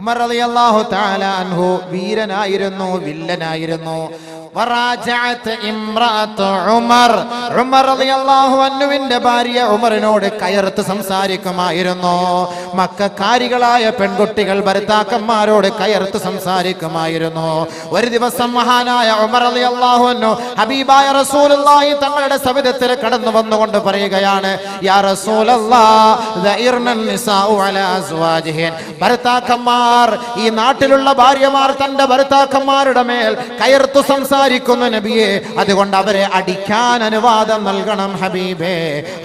ഉമർ റളിയല്ലാഹു തആല അൻഹു വീരനായിരുന്നു വില്ലനായിരുന്നു. അൻഹുവിന്റെ ഭാര്യ ഉമറിനോട് കയർത്ത് സംസാരിക്കുമായിരുന്നു. മക്കാരികളായ പെൺകുട്ടികൾ ഭർത്താക്കന്മാരോട് കയർത്ത് സംസാരിക്കുമായിരുന്നു. ഒരു ദിവസം മഹാനായ ഉമർ റളിയല്ലാഹു അൻഹു ഹബീബായ റസൂലുള്ളാഹി തങ്ങളുടെ സവിധത്തിൽ കടന്നു വന്നുകൊണ്ട് പറയുകയാണ് യാ റസൂലല്ലാഹ് ദഇർനൻ ഭർത്താക്കന്മാർ ഈ നാട്ടിലുള്ള ഭാര്യമാർ തന്റെ ഭർത്താക്കന്മാരുടെ മേൽ കയർത്തു സംസാരിക്കുന്ന നബിയെ. അതുകൊണ്ട് അവരെ അടിക്കാൻ അനുവാദം നൽകണം ഹബീബേ.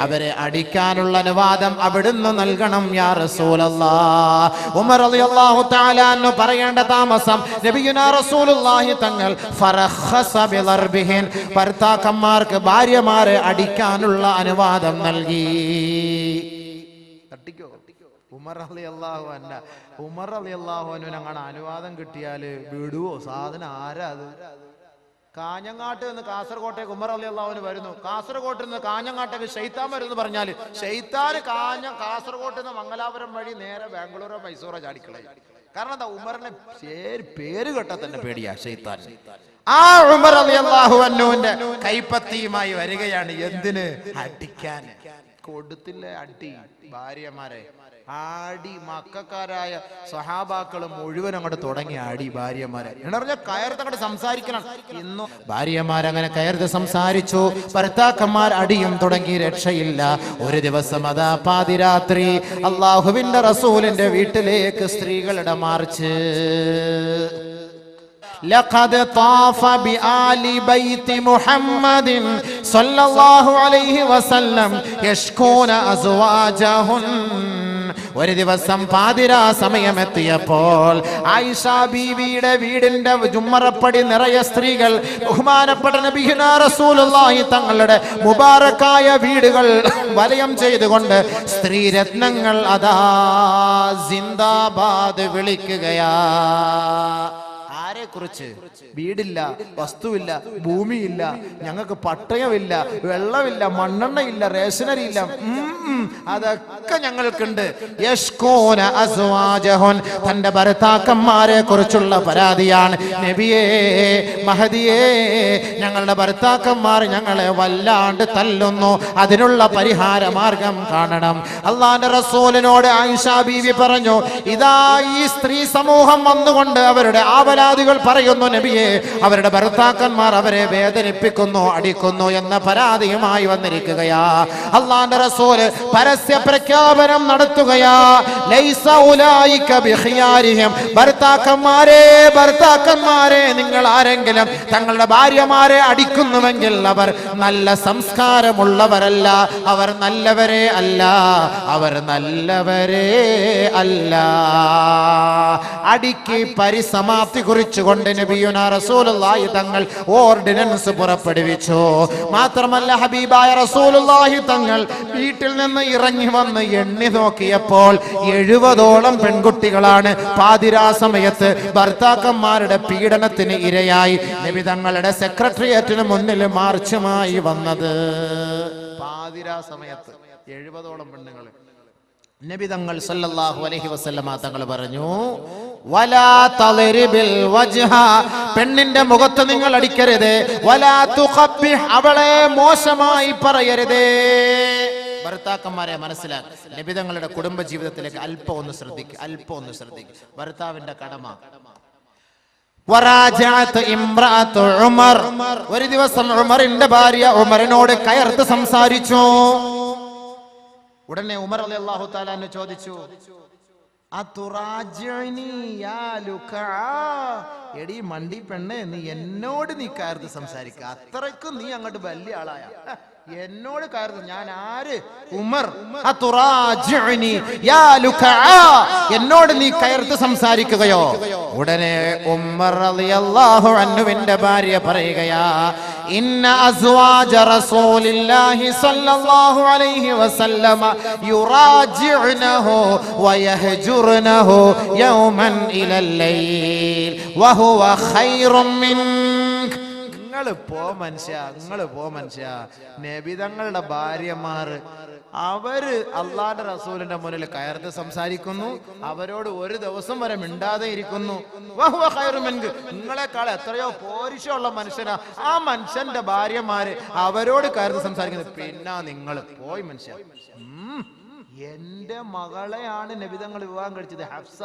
അവരെ അടിക്കാനുള്ള അനുവാദം അവിടുന്ന് നൽകണം യാ റസൂലല്ലാ ഉമർ തആല പറയേണ്ട താമസം നബിയുനാ റസൂലുള്ളാഹി തങ്ങൾ ഭർത്താക്കന്മാർക്ക് ഭാര്യമാരെ അടിക്കാനുള്ള അനുവാദം നൽകി. തട്ടിക്കോ? ഉമർ അലി അള്ളാഹു അന്ന ഉമർ അലി അള്ളാഹുനു അങ്ങനെ അനുവാദം കിട്ടിയാൽ വിടുവോ? സാധനം ആരാ അത്? കാഞ്ഞങ്ങാട്ട് നിന്ന് കാസർകോട്ടേക്ക് ഉമർ അലി അള്ളാഹുവിന് വരുന്നു. കാസർകോട്ട് നിന്ന് കാഞ്ഞങ്ങാട്ടേക്ക് ഷെയ്ത്താൻ വരുന്നു പറഞ്ഞാൽ ഷെയ്ത്താന് കാഞ്ഞ കാസർകോട്ട് നിന്ന് മംഗലാപുരം വഴി നേരെ ബാംഗ്ലൂരോ മൈസൂറോ ചാടിക്കളയും. കാരണം എന്താ ഉമറിനെ പേര് കേട്ടാ തന്നെ പേടിയാ ഷെയ്ത്താൻ. ആ ഉമർ അലി അള്ളാഹു അന്നുവിന്റെ കൈപ്പത്തിയുമായി വരികയാണ് എന്തിന്? അടിക്കാൻ. കൊടുത്തില്ല അടി. ഭാര്യമാരെ ആടി. മക്കാരായ സഹാബാക്കൾ മുഴുവൻ അങ്ങോട്ട് തുടങ്ങി ആടി ഭാര്യമാരെ. എന്നറിഞ്ഞ കയർത്ത് അങ്ങോട്ട് സംസാരിക്കണം. ഇന്നു ഭാര്യമാരങ്ങനെ കയർത്ത് സംസാരിച്ചു. ഭർത്താക്കന്മാർ അടിയും തുടങ്ങി രക്ഷയില്ല. ഒരു ദിവസം അതാ പാതിരാത്രി അള്ളാഹുവിന്റെ റസൂലിന്റെ വീട്ടിലേക്ക് സ്ത്രീകളുടെ മാർച്ച് لقد طاف بآل بيت محمد صلى الله عليه وسلم يشكون أزواجهن ഒരു ദിവസം പാതിരാ സമയമെത്തിയപ്പോൾ ആയിഷ ബീവിയുടെ വീടിന്റെ ജുമ്മറപ്പടി നിറയെ സ്ത്രീകൾ ബഹുമാനപ്പെട്ട നബിഹുന റസൂലുള്ളാഹി തങ്ങളുടെ മുബാറക്കായ വീടുകൾ വലയം ചെയ്തുകൊണ്ട് സ്ത്രീരത്നങ്ങൾ അതാ സിന്ദാബാദ് വിളിക്കുകയാ ആരെ കുറിച്ച്. വീടില്ല വസ്തുവില്ല ഭൂമിയില്ല ഞങ്ങൾക്ക് പട്ടയമില്ല വെള്ളമില്ല റേഷനറി ഇല്ല അതൊക്കെ ഞങ്ങൾക്കുണ്ട്. അസ്വാജഹുൻ തന്റെ ഭർത്താക്കന്മാരെ കുറിച്ചുള്ള പരാതിയാണ്. നബിയേ മഹദിയേ ഞങ്ങളുടെ ഭർത്താക്കന്മാർ ഞങ്ങളെ വല്ലാണ്ട് തല്ലുന്നു. അതിനുള്ള പരിഹാര മാർഗം കാണണം. അള്ളാന്റെ റസൂലിനോട് ആയിഷ ബീവി പറഞ്ഞു ഇതാ ഈ സ്ത്രീ സമൂഹം വന്നുകൊണ്ട് അവരുടെ പറയുന്നു നബിയെ അവരുടെ ഭർത്താക്കന്മാർ അവരെ വേദനിപ്പിക്കുന്നു അടിക്കുന്നു എന്ന പരാതിയുമായി വന്നിരിക്കുകയാ. അള്ളാന്റെ റസൂൽ പരസ്യ പ്രഖ്യാപനം നടത്തുകയാ. ഭർത്താക്കന്മാരെ ഭർത്താക്കന്മാരെ നിങ്ങൾ ആരെങ്കിലും തങ്ങളുടെ ഭാര്യമാരെ അടിക്കുന്നുവെങ്കിൽ അവർ നല്ല സംസ്കാരമുള്ളവരല്ല. അവർ നല്ലവരെ അല്ല. അവർ നല്ലവരെ അല്ല. അടിക്ക് പരിസമാപ്തി കുറിച്ചുകൊണ്ട് നബിയുന റസൂലുള്ളാഹി തങ്ങൾ ഓർഡിനൻസ് പുറപ്പെടുവിച്ചു. മാത്രമല്ല ഹബീബായ റസൂലുള്ളാഹി തങ്ങൾ വീട്ടിൽ നിന്ന് ഇറങ്ങി വന്ന് എണ്ണി നോക്കിയപ്പോൾ എഴുപതോളം പെൺകുട്ടികളാണ് പാതിരാ സമയത്ത് ഭർത്താക്കന്മാരുടെ പീഡനത്തിന് ഇരയായി. നബി തങ്ങളുടെ സെക്രട്ടേറിയറ്റിന് മുന്നിൽ മാർച്ചുമായി വന്നത്. പാതിരാ സമയത്ത് എഴുപതോളം പെണ്ണുങ്ങൾ നബി തങ്ങൾ സല്ലല്ലാഹു അലൈഹി വസല്ലമ തങ്ങൾ പറഞ്ഞു വലാ തളരിബിൽ വജ്ഹ. പെണ്ണിന്റെ മുഖത്ത് നിങ്ങൾ അടിക്കരുത്. വലാ തുഖബ്ബി അവളെ മോശമായി പറയരുത്. ഭർത്താക്കന്മാരെ മനസ്സിലാക്കി നബിതങ്ങളുടെ കുടുംബ ജീവിതത്തിലേക്ക് അല്പം ഒന്ന് ശ്രദ്ധിക്കുക അല്പം ഒന്ന് ശ്രദ്ധിക്കുക ഭർത്താവിന്റെ കടമ. ഒരു ദിവസം ഉമറിന്റെ ഭാര്യ ഉമറിനോട് കയർത്ത് സംസാരിച്ചു. ഉടനെ ഉമർ അലി അള്ളാഹു താലാന്ന് ചോദിച്ചു എടി യാ ലുക്ആ?" എടീ മണ്ടി പെണ്ണെ നീ എന്നോട് നീ കയർത്ത് സംസാരിക്ക. അത്രയ്ക്കും നീ അങ്ങോട്ട് വലിയ ആളായ. എന്നോട് കയർത്ത് ഞാൻ ആര്? ഉമർ? എന്നോട് നീ കയർത്ത് സംസാരിക്കുകയോ? ഉടനെ ഉമർ റളിയല്ലാഹു അന്നുവിന്റെ ഭാര്യ പറയുകയാ إن أزواج رسول الله صلى الله عليه وسلم يراجعنه ويهجرنه يوما إلى الليل وهو خير من പോ മനുഷ്യ നിങ്ങൾ പോ മനുഷ്യ. നബിതങ്ങളുടെ ഭാര്യമാർ അവർ അള്ളാന്റെ റസൂലിന്റെ മുന്നിൽ കയർത്ത് സംസാരിക്കുന്നു. അവരോട് ഒരു ദിവസം വരെ മിണ്ടാതെ ഇരിക്കുന്നു. നിങ്ങളെക്കാൾ എത്രയോ പോരിഷമുള്ള മനുഷ്യനാ. ആ മനുഷ്യന്റെ ഭാര്യമാര് അവരോട് കയർത്ത് സംസാരിക്കുന്നത് പിന്നെ നിങ്ങൾ പോയി മനുഷ്യ. എന്റെ മകളെയാണ് നബിതങ്ങൾ വിവാഹം കഴിച്ചത് ഹഫ്സ.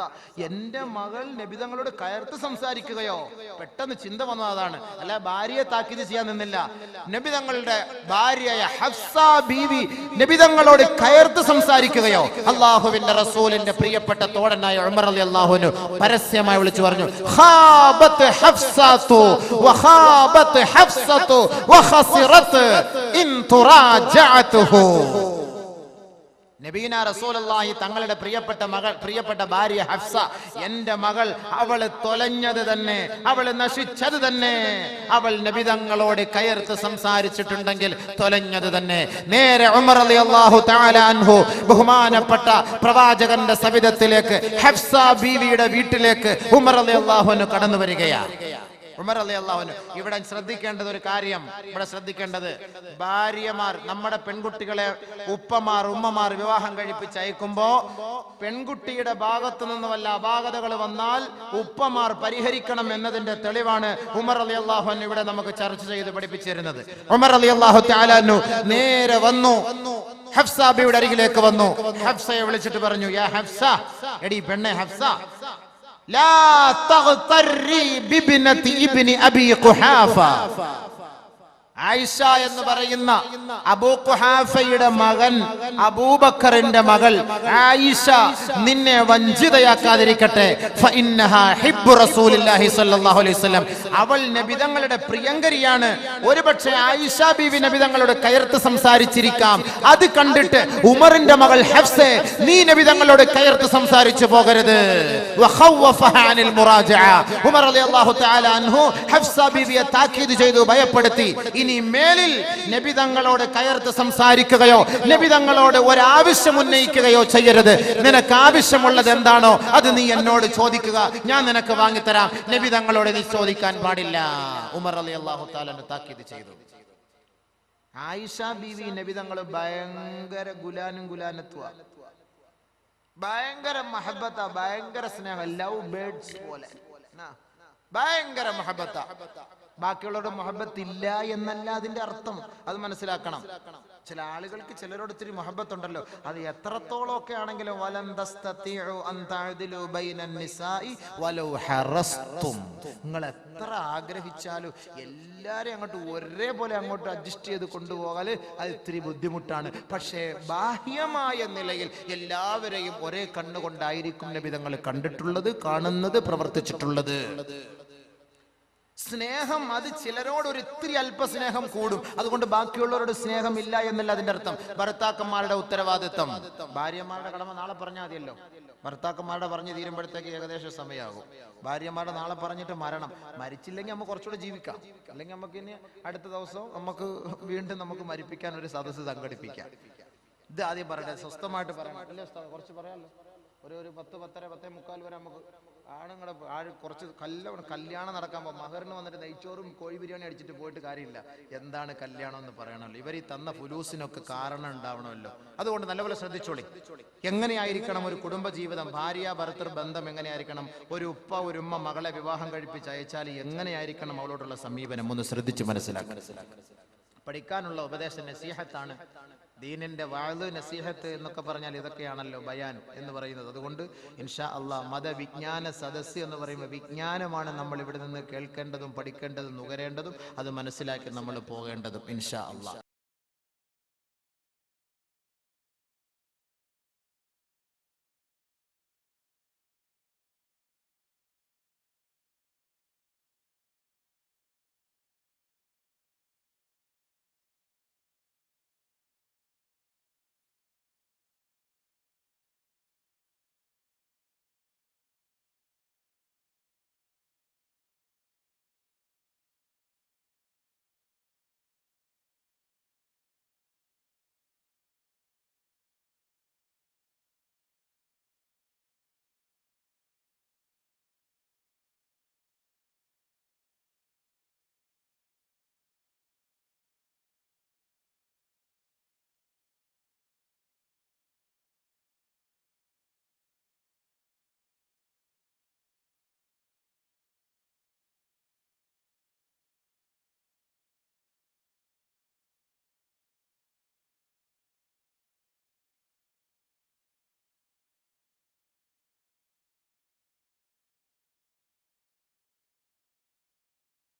എന്റെ മകൾ നബിതങ്ങളോട് കയർത്ത് സംസാരിക്കുകയോ? പെട്ടെന്ന് ചിന്ത വന്നത് അതാണ് അല്ല ഭാര്യയെ താക്കീത് ചെയ്യാൻ നിന്നില്ല. നബിതങ്ങളുടെ ഭാര്യയായ ഹഫ്സ ബീവി നബിതങ്ങളോട് കയർത്ത് സംസാരിക്കുകയോ? അള്ളാഹുവിന്റെ റസൂലിന്റെ പ്രിയപ്പെട്ട തോടനായ ഉമർ അലി അള്ളാഹുവിന് പരസ്യമായി വിളിച്ചു പറഞ്ഞു ഖാബത്ത് ഹഫ്സത്തു വഖാബത്ത് ഹഫ്സത്തു ഇൻ തുറാജഅതുഹു. നബീന റസൂലല്ലാഹി തങ്ങളുടെ പ്രിയപ്പെട്ട മകൾ പ്രിയപ്പെട്ട ഭാര്യ ഹഫ്സ എന്റെ മകൾ അവൾ തൊലഞ്ഞത് തന്നെ അവൾ നശിച്ചത് തന്നെ. അവൾ നബിതങ്ങളോട് കയർത്ത് സംസാരിച്ചിട്ടുണ്ടെങ്കിൽ തൊലഞ്ഞത് തന്നെ. നേരെ ഉമർ അലി അള്ളാഹു അൻഹു ബഹുമാനപ്പെട്ട പ്രവാചകന്റെ സവിധത്തിലേക്ക് ഹഫ്സ ബീവിയുടെ വീട്ടിലേക്ക് ഉമർ അലി അള്ളാഹുന് കടന്നു വരികയാണ്. ഉമർ അലി അള്ളാഹുന് ഇവിടെ ശ്രദ്ധിക്കേണ്ടത് ഒരു കാര്യം. ഇവിടെ ശ്രദ്ധിക്കേണ്ടത് ഭാര്യമാർ നമ്മുടെ പെൺകുട്ടികളെ ഉപ്പമാർ ഉമ്മമാർ വിവാഹം കഴിപ്പിച്ച് അയക്കുമ്പോ പെൺകുട്ടിയുടെ ഭാഗത്തു നിന്ന് വല്ല അപാകതകൾ വന്നാൽ ഉപ്പമാർ പരിഹരിക്കണം എന്നതിന്റെ തെളിവാണ് ഉമർ അലി അള്ളാഹുൻ ഇവിടെ നമുക്ക് ചർച്ച ചെയ്ത് പഠിപ്പിച്ചിരുന്നത്. ഉമർ അലി അള്ളാഹു താലാനു നേരെ വന്നു. ഹഫ്സാബിയുടെ അരികിലേക്ക് വന്നു. ഹഫ്സയെ വിളിച്ചിട്ട് പറഞ്ഞു യാ ഹഫ്സ എടി പെണ്ണെ ഹഫ്സ لا تغتري بابنة ابن أبي قحافة. ആയിഷ എന്ന് പറയുന്ന അബൂ ഖുഹാഫയുടെ മകൻ അബൂബക്കറിന്റെ മകൾ. ആയിഷ നിന്നെ വഞ്ചിതയാക്കാതിരിക്കട്ടെ. അവൾ നബിതങ്ങളുടെ പ്രിയങ്കരിയാണ്. ഒരുപക്ഷെ ആയിഷ ബീവി നബിതങ്ങളോട് കയർത്ത് സംസാരിച്ചിരിക്കാം. അത് കണ്ടിട്ട് ഉമറിന്റെ മകൾ ഹെഫ്സെ നീ നബിതങ്ങളോട് കയർത്ത് സംസാരിച്ചു പോകരുത്. ഉമർ തആല അൻഹു ഹഫ്സ ബീവിയെ താക്കീത് ചെയ്തു ഭയപ്പെടുത്തി. ഇനി മേലിൽ നബി തങ്ങളോട് കയർത്ത് സംസാരിക്കുകയോ നബി തങ്ങളോട് ഒരാവശ്യം ഉന്നയിക്കുകയോ ചെയ്യരുത്. നിനക്ക് ആവശ്യമുള്ളത് എന്താണോ അത് നീ എന്നോട് ചോദിക്കുക. ഞാൻ നിനക്ക് വാങ്ങിത്തരാം. നബി തങ്ങളോട് നീ ചോദിക്കാൻ പാടില്ല. ഉമർ അലി അള്ളാഹു താക്കീത് ചെയ്തു. ആയിഷ ബീവി നബി തങ്ങൾ ഭയങ്കര ഗുലാനും ഗുലാനത്വ. ഭയങ്കര മഹബത്ത ഭയങ്കര സ്നേഹം. ലവ് ബേഡ്സ് പോലെ. ഭയങ്കര മഹബത്ത. ബാക്കിയുള്ളവരുടെ മൊഹബത്ത് ഇല്ല എന്നല്ല അതിന്റെ അർത്ഥം. അത് മനസ്സിലാക്കണം. ചില ആളുകൾക്ക് ചിലരോട് ഇത്തിരി മൊഹബത്ത് ഉണ്ടല്ലോ അത് എത്രത്തോളം ഒക്കെ ആണെങ്കിലും നിങ്ങൾ എത്ര ആഗ്രഹിച്ചാലും എല്ലാരെയും അങ്ങോട്ട് ഒരേപോലെ അങ്ങോട്ട് അഡ്ജസ്റ്റ് ചെയ്ത് കൊണ്ടുപോകാൻ അത് ഇത്തിരി ബുദ്ധിമുട്ടാണ്. പക്ഷേ ബാഹ്യമായ നിലയിൽ എല്ലാവരെയും ഒരേ കണ്ണുകൊണ്ടായിരിക്കും നബിതങ്ങൾ കണ്ടിട്ടുള്ളത് കാണുന്നത് പ്രവർത്തിച്ചിട്ടുള്ളത്. സ്നേഹം അത് ചിലരോട് ഒരു ഇത്തിരി അല്പസ്നേഹം കൂടും. അതുകൊണ്ട് ബാക്കിയുള്ളവരോട് സ്നേഹം ഇല്ല എന്നല്ല അതിന്റെ അർത്ഥം. ഭർത്താക്കന്മാരുടെ ഉത്തരവാദിത്വം. ഭാര്യമാരുടെ കടമ നാളെ പറഞ്ഞാൽ മതിയല്ലോ. ഭർത്താക്കന്മാരുടെ പറഞ്ഞു തീരുമ്പോഴത്തേക്ക് ഏകദേശം സമയമാകും. ഭാര്യമാരുടെ നാളെ പറഞ്ഞിട്ട് മരണം. മരിച്ചില്ലെങ്കിൽ നമുക്ക് കുറച്ചുകൂടെ ജീവിക്കാം. അല്ലെങ്കിൽ നമുക്ക് ഇനി അടുത്ത ദിവസം നമുക്ക് വീണ്ടും നമുക്ക് മരിപ്പിക്കാൻ ഒരു സദസ്സ് സംഘടിപ്പിക്കാം. ഇത് ആദ്യം പറയട്ടെ. സ്വസ്ഥമായിട്ട് പറയാം? കുറച്ച് പറയാമല്ലോ ഒരു ഒരു പത്ത് പത്തര പത്തേ മുക്കാൽ വരെ നമുക്ക് ആണുങ്ങളെ ആഴ് കുറച്ച് കല്യാണം കല്യാണം നടക്കാൻ മഹറിന് വന്നിട്ട് നെയ്ച്ചോറും കോഴി ബിരിയാണി അടിച്ചിട്ട് പോയിട്ട് കാര്യമില്ല. എന്താണ് കല്യാണം എന്ന് പറയണമല്ലോ. ഇവർ ഈ തന്ന ഫുലൂസിനൊക്കെ കാരണം ഉണ്ടാവണമല്ലോ. അതുകൊണ്ട് നല്ലപോലെ ശ്രദ്ധിച്ചോളി. എങ്ങനെയായിരിക്കണം ഒരു കുടുംബ ജീവിതം ഭാര്യ ഭർത്തർ ബന്ധം എങ്ങനെയായിരിക്കണം? ഒരു ഉപ്പ ഒരു ഉമ്മ മകളെ വിവാഹം കഴിപ്പിച്ച് അയച്ചാൽ എങ്ങനെയായിരിക്കണം അവളോടുള്ള സമീപനം? ഒന്ന് ശ്രദ്ധിച്ച് മനസ്സിലാക്കുക പഠിക്കാനുള്ള ഉപദേശം നസീഹത്താണ്. ദീനിന്റെ വാഴ് നസീഹത്ത് എന്നൊക്കെ പറഞ്ഞാൽ ഇതൊക്കെയാണല്ലോ ബയാൻ എന്ന് പറയുന്നത്. അതുകൊണ്ട് ഇൻഷാ അള്ളാ മതവിജ്ഞാന സദസ് എന്ന് പറയുമ്പോൾ വിജ്ഞാനമാണ് നമ്മൾ ഇവിടെ നിന്ന് കേൾക്കേണ്ടതും പഠിക്കേണ്ടതും നുകരേണ്ടതും അത് മനസ്സിലാക്കി നമ്മൾ പോകേണ്ടതും ഇൻഷാ അള്ളാ.